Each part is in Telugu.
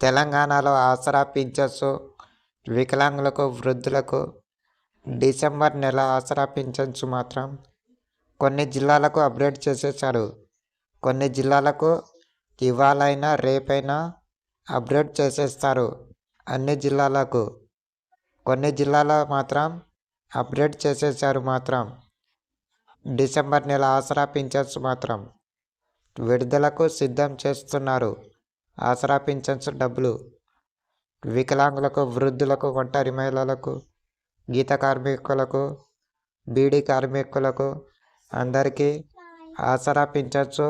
తెలంగాణలో ఆసరా పింఛన్సు వికలాంగులకు వృద్ధులకు డిసెంబర్ నెల ఆసరా పింఛన్స్ మాత్రం. కొన్ని జిల్లాలకు అప్డేట్ చేసేసారు కొన్ని జిల్లాలకు ఇవాళైనా రేపైనా అప్డేట్ చేసేస్తారు అన్ని జిల్లాలకు. కొన్ని జిల్లాల మాత్రం అప్డేట్ చేసేసారు మాత్రం. డిసెంబర్ నెల ఆసరా పింఛన్స్ మాత్రం. విడుదలకు సిద్ధం చేస్తున్నారు. ఆసరా పింఛన్స్ డబ్బులు. వికలాంగులకు వృద్ధులకు ఒంటరి మహిళలకు గీత కార్మికులకు బీడీ కార్మికులకు అందరికీ ఆసరా పింఛన్స్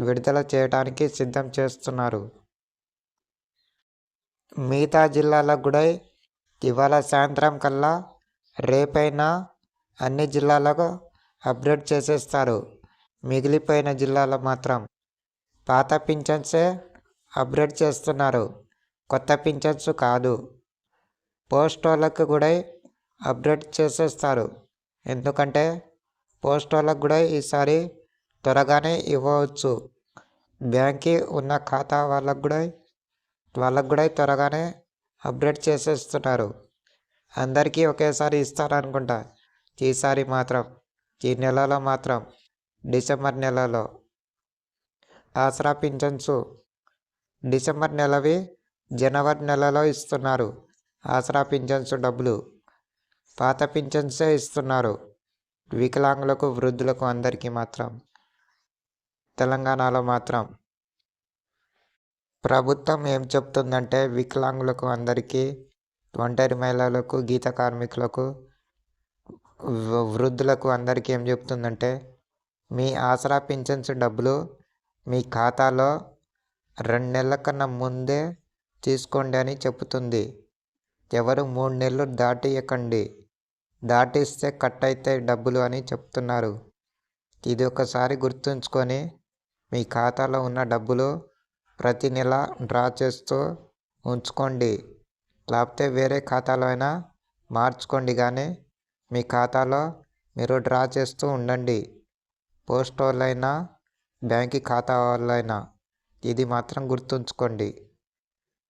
విడుదల చేయడానికి సిద్ధం చేస్తున్నారు. మిగతా జిల్లాలకు కూడా ఇవాళ సాయంత్రం కల్లా రేపైనా అన్ని జిల్లాలకు అప్డేట్ చేసేస్తారు. మిగిలిపోయిన జిల్లాలో మాత్రం పాత పింఛన్సే అప్గ్రేడ్ చేస్తున్నారు. కొత్త పింఛన్స్ కాదు. పోస్ట్ వాళ్ళకు కూడా అప్డేట్ చేసేస్తారు. ఎందుకంటే పోస్ట్ వాళ్ళకు కూడా ఈసారి త్వరగానే ఇవ్వవచ్చు. బ్యాంక్కి ఉన్న ఖాతా వాళ్ళకు కూడా వాళ్ళకు కూడా త్వరగానే అప్డేట్ చేసేస్తున్నారు. అందరికీ ఒకేసారి ఇస్తారనుకుంటా. ఈసారి మాత్రం ఈ నెలలో మాత్రం డిసెంబర్ నెలలో. ఆసరా పింఛన్స్ డిసెంబర్ నెలవి జనవరి నెలలో ఇస్తున్నారు. ఆసరా పింఛన్స్ డబ్బులు. పాత పింఛన్సే ఇస్తున్నారు. వికలాంగులకు వృద్ధులకు అందరికీ మాత్రం. తెలంగాణలో మాత్రం. ప్రభుత్వం ఏం చెప్తుందంటే వికలాంగులకు అందరికీ ఒంటరి మహిళలకు గీత కార్మికులకు వృద్ధులకు అందరికీ ఏం చెప్తుందంటే మీ ఆసరా పింఛన్స్ డబ్బులు మీ ఖాతాలో రెండు నెలల కన్నా ముందే తీసుకోండి అని చెప్తుంది ఎవరు మూడు నెలలు దాటియకండి. దాటిస్తే కట్ అవుతాయి డబ్బులు అని చెప్తున్నారు. ఇది ఒకసారి గుర్తుంచుకొని మీ ఖాతాలో ఉన్న డబ్బులు ప్రతి నెల డ్రా చేస్తూ ఉంచుకోండి. లేకపోతే వేరే ఖాతాలో అయినా మార్చుకోండి కానీ మీ ఖాతాలో మీరు డ్రా చేస్తూ ఉండండి. పోస్ట్ వాళ్ళైనా బ్యాంక్ ఖాతా వాళ్ళైనా ఇది మాత్రం గుర్తుంచుకోండి.